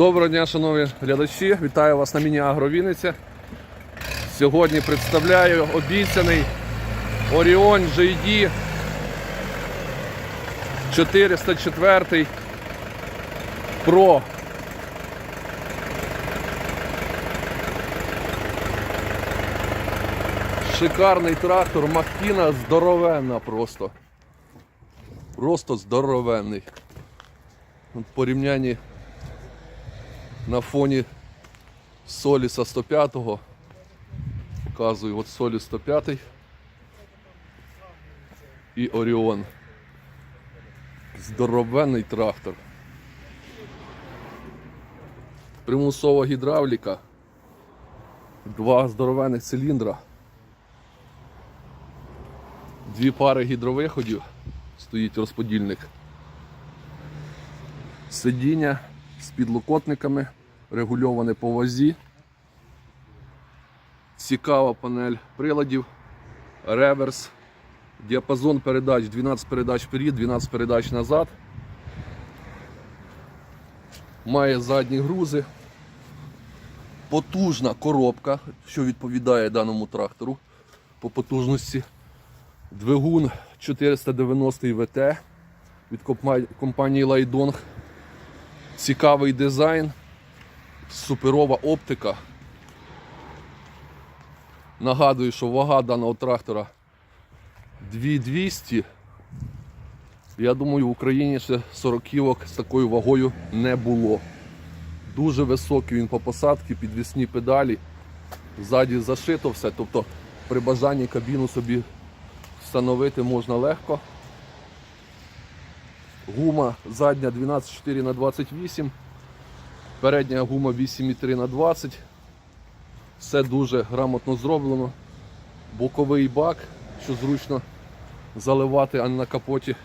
Доброго дня, шановні глядачі! Вітаю вас на міні-агро Вінниця. Сьогодні представляю обіцяний Orion JD 404 Pro. Шикарний трактор, махіна здоровенна просто. Просто здоровенний. В порівнянні на фоні Соліса 105-го. Показую от Соліс 105 і Оріон. Здоровенний трактор. Примусова гідравліка. Два здоровенних циліндра. Дві пари гідровиходів. Стоїть розподільник. Сидіння з підлокотниками, регульоване по вазі. Цікава панель приладів, реверс, діапазон передач 12 передач вперед, 12 передач назад. Має задні грузи. Потужна коробка, що відповідає даному трактору по потужності. Двигун 490 ВТ від компанії Лайдонг. Цікавий дизайн, суперова оптика. Нагадую, що вага даного трактора 2200. Я думаю, в Україні ще 40 ківок з такою вагою не було. Дуже високий він по посадці, підвісні педалі. Ззаді зашито все, тобто при бажанні кабіну собі встановити можна легко. Гума задня 12,4 на 28, передня гума 8,3 на 20. Все дуже грамотно зроблено. Боковий бак, що зручно заливати, а не на капоті.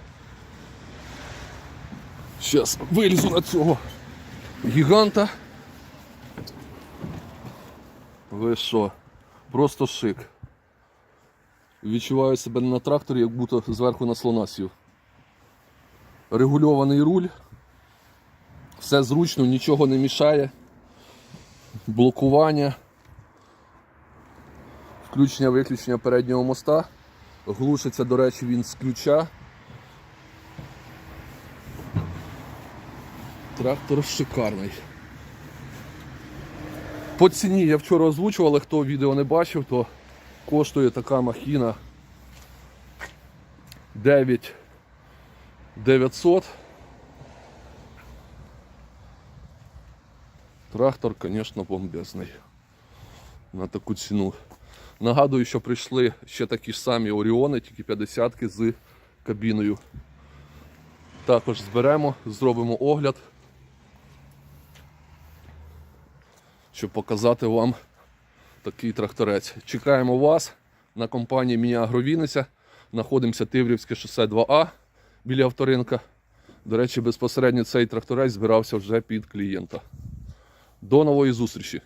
Зараз вилізу на цього гіганта. Ви що? Просто шик. Відчуваю себе не на тракторі, як будто зверху на слона сів регульований руль. Все зручно, нічого не мішає. Блокування. Включення-виключення переднього моста. Глушиться, до речі, він з ключа. Трактор шикарний. По ціні я вчора озвучував, але хто відео не бачив, то коштує така махіна 9 Трактор, звісно, бомбезний на таку ціну. Нагадую, що прийшли ще такі ж самі Оріони, тільки 50-ки з кабіною. Також зберемо, зробимо огляд, щоб показати вам такий тракторець. Чекаємо вас на компанії Міні Агровіниця. Знаходимося Тиврівське шосе 2А біля авторинка. До речі, безпосередньо цей тракторець збирався вже під клієнта. До нової зустрічі!